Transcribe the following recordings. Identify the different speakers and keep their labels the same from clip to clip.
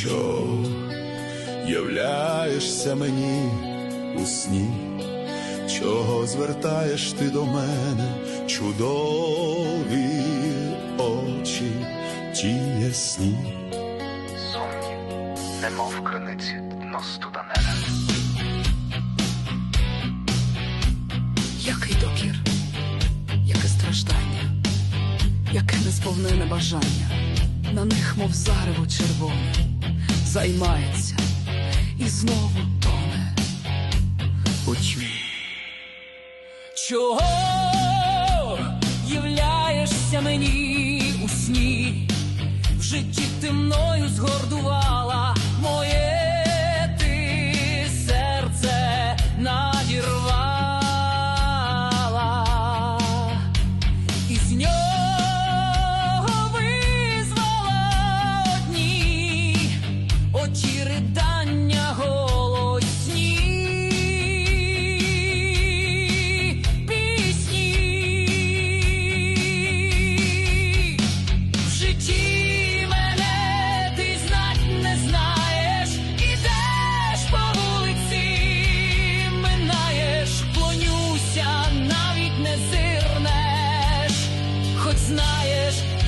Speaker 1: що являєшся мені у сні, чого звертаєш ти до мене, чудові очі, ті ясні.
Speaker 2: Сумні, немов криниці дно студанене.
Speaker 3: Який докір, яке страждання, яке несповнене бажання, на них, мов зарево червоне, займається. І знову тоне. У тьмі. Чого являєшся мені is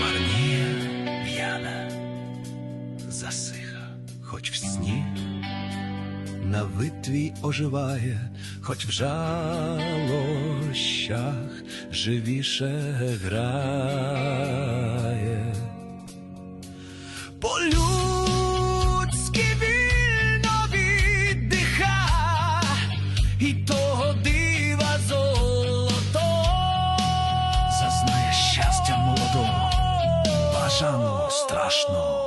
Speaker 1: Марніє п'яна, засиха, хоч в сні, на витві оживає, хоч в жалощах живіше грає. По-людськи вільно віддиха, і зазнає